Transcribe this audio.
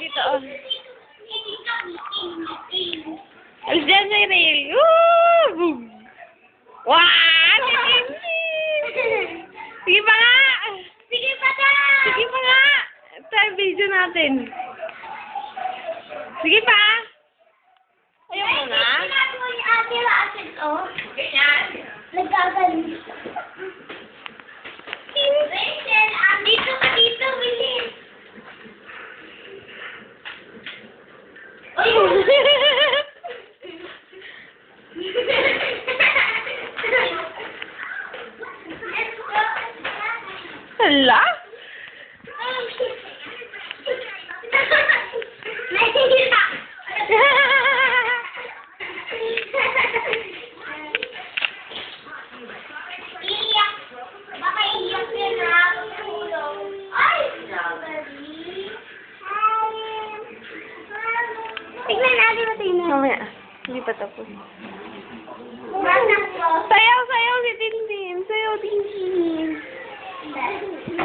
dito. Oh. Alis dyan rail. Woo! Boom! Wow! Sige pa nga! Sige pa ka! Sige pa nga! Yung video natin. Sige pa! Ayaw mo na? Ginagawa ni Ate Racket, oh. Strawberry. Tignan natin mo tingnan. Mamaya. Hindi pa tapos. Wait,